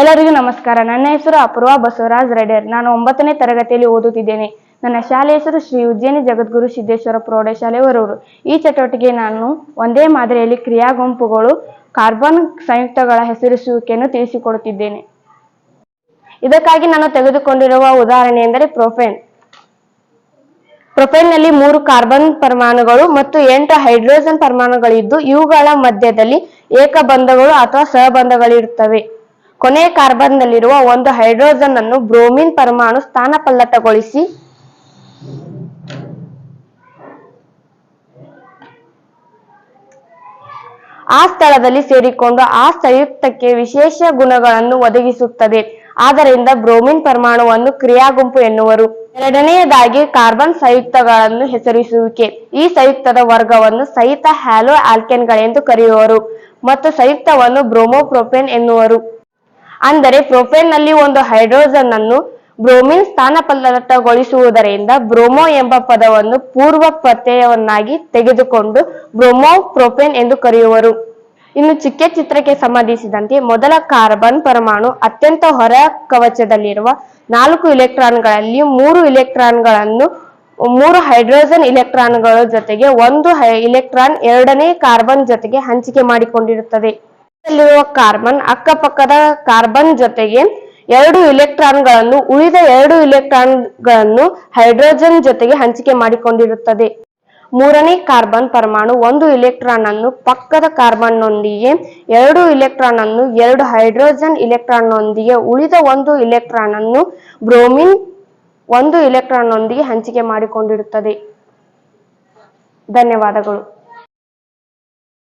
ಎಲ್ಲರಿಗೂ ನಮಸ್ಕಾರ. ನನ್ನ ಹೆಸರು ಅಪೂರ್ವ ಬಸವರಾಜ್ ರೆಡ್ಡರ್ ನಾನು ಒಂಬತ್ತನೇ ತರಗತಿಯಲ್ಲಿ ಓದುತ್ತಿದ್ದೇನೆ. ನನ್ನ ಶಾಲೆ ಹೆಸರು ಶ್ರೀ ಉಜ್ಜಯಿನಿ ಜಗದ್ಗುರು ಸಿದ್ದೇಶ್ವರ ಪ್ರೌಢಶಾಲೆ ಹೊರೂರು. ಈ ಚಟುವಟಿಕೆ ನಾನು ಒಂದೇ ಮಾದರಿಯಲ್ಲಿ ಕ್ರಿಯಾ ಗುಂಪುಗಳು ಕಾರ್ಬನ್ ಸಂಯುಕ್ತಗಳ ಹೆಸರಿಸುವಿಕೆಯನ್ನು ತಿಳಿಸಿಕೊಡುತ್ತಿದ್ದೇನೆ. ಇದಕ್ಕಾಗಿ ನಾನು ತೆಗೆದುಕೊಂಡಿರುವ ಉದಾಹರಣೆ ಎಂದರೆ ಪ್ರೊಫೇನ್. ನಲ್ಲಿ ಮೂರು ಕಾರ್ಬನ್ ಪರಮಾಣುಗಳು ಮತ್ತು ಎಂಟು ಹೈಡ್ರೋಜನ್ ಪರಮಾಣುಗಳಿದ್ದು ಇವುಗಳ ಮಧ್ಯದಲ್ಲಿ ಏಕಬಂಧಗಳು ಅಥವಾ ಸಹಬಂಧಗಳಿರುತ್ತವೆ. ಕೊನೆಯ ಕಾರ್ಬನ್ ನಲ್ಲಿರುವ ಒಂದು ಹೈಡ್ರೋಜನ್ ಅನ್ನು ಬ್ರೋಮಿನ್ ಪರಮಾಣು ಸ್ಥಾನಪಲ್ಲಟಗೊಳಿಸಿ ಆ ಸ್ಥಳದಲ್ಲಿ ಸೇರಿಕೊಂಡು ಆ ಸಂಯುಕ್ತಕ್ಕೆ ವಿಶೇಷ ಗುಣಗಳನ್ನು ಒದಗಿಸುತ್ತದೆ. ಆದ್ದರಿಂದ ಬ್ರೋಮಿನ್ ಪರಮಾಣುವನ್ನು ಕ್ರಿಯಾಗುಂಪು ಎನ್ನುವರು. ಎರಡನೆಯದಾಗಿ ಕಾರ್ಬನ್ ಸಂಯುಕ್ತಗಳನ್ನು ಹೆಸರಿಸುವಿಕೆ. ಈ ಸಂಯುಕ್ತದ ವರ್ಗವನ್ನು ಸಹಿತ ಹ್ಯಾಲೋ ಆಲ್ಕೆನ್ಗಳೆಂದು ಕರೆಯುವರು ಮತ್ತು ಸಂಯುಕ್ತವನ್ನು ಬ್ರೋಮೋಪ್ರೋಪೇನ್ ಎನ್ನುವರು. ಅಂದರೆ ಪ್ರೊಪೇನ್ನಲ್ಲಿ ಒಂದು ಹೈಡ್ರೋಜನ್ ಅನ್ನು ಬ್ರೋಮಿನ್ ಸ್ಥಾನಪಲ್ಲಟಗೊಳಿಸುವುದರಿಂದ ಬ್ರೋಮೋ ಎಂಬ ಪದವನ್ನು ಪೂರ್ವ ಪ್ರತ್ಯಯವನ್ನಾಗಿ ತೆಗೆದುಕೊಂಡು ಬ್ರೋಮೋ ಪ್ರೊಪೇನ್ ಎಂದು ಕರೆಯುವರು. ಇನ್ನು ಚಿಕ್ಕ ಚಿತ್ರಕ್ಕೆ ಸಂಬಂಧಿಸಿದಂತೆ ಮೊದಲ ಕಾರ್ಬನ್ ಪರಮಾಣು ಅತ್ಯಂತ ಹೊರ ಕವಚದಲ್ಲಿರುವ ನಾಲ್ಕು ಇಲೆಕ್ಟ್ರಾನ್ಗಳಲ್ಲಿ ಮೂರು ಇಲೆಕ್ಟ್ರಾನ್ಗಳನ್ನು, ಮೂರು ಹೈಡ್ರೋಜನ್ ಇಲೆಕ್ಟ್ರಾನ್ಗಳ ಜೊತೆಗೆ ಒಂದು ಇಲೆಕ್ಟ್ರಾನ್ ಎರಡನೇ ಕಾರ್ಬನ್ ಜೊತೆಗೆ ಹಂಚಿಕೆ ಮಾಡಿಕೊಂಡಿರುತ್ತದೆ. ಇಲ್ಲಿರುವ ಕಾರ್ಬನ್, ಅಕ್ಕಪಕ್ಕದ ಕಾರ್ಬನ್ ಜೊತೆಗೆ ಎರಡು ಇಲೆಕ್ಟ್ರಾನ್ಗಳನ್ನು, ಉಳಿದ ಎರಡು ಇಲೆಕ್ಟ್ರಾನ್ಗಳನ್ನು ಹೈಡ್ರೋಜನ್ ಜೊತೆಗೆ ಹಂಚಿಕೆ ಮಾಡಿಕೊಂಡಿರುತ್ತದೆ. ಮೂರನೇ ಕಾರ್ಬನ್ ಪರಮಾಣು ಒಂದು ಇಲೆಕ್ಟ್ರಾನ್ ಅನ್ನು ಪಕ್ಕದ ಕಾರ್ಬನ್ನೊಂದಿಗೆ, ಎರಡು ಇಲೆಕ್ಟ್ರಾನ್ ಅನ್ನು ಎರಡು ಹೈಡ್ರೋಜನ್ ಇಲೆಕ್ಟ್ರಾನ್ ನೊಂದಿಗೆ ಉಳಿದ ಒಂದು ಇಲೆಕ್ಟ್ರಾನ್ ಅನ್ನು ಬ್ರೋಮಿನ್ ಒಂದು ಇಲೆಕ್ಟ್ರಾನ್ ನೊಂದಿಗೆ ಹಂಚಿಕೆ ಮಾಡಿಕೊಂಡಿರುತ್ತದೆ. ಧನ್ಯವಾದಗಳು.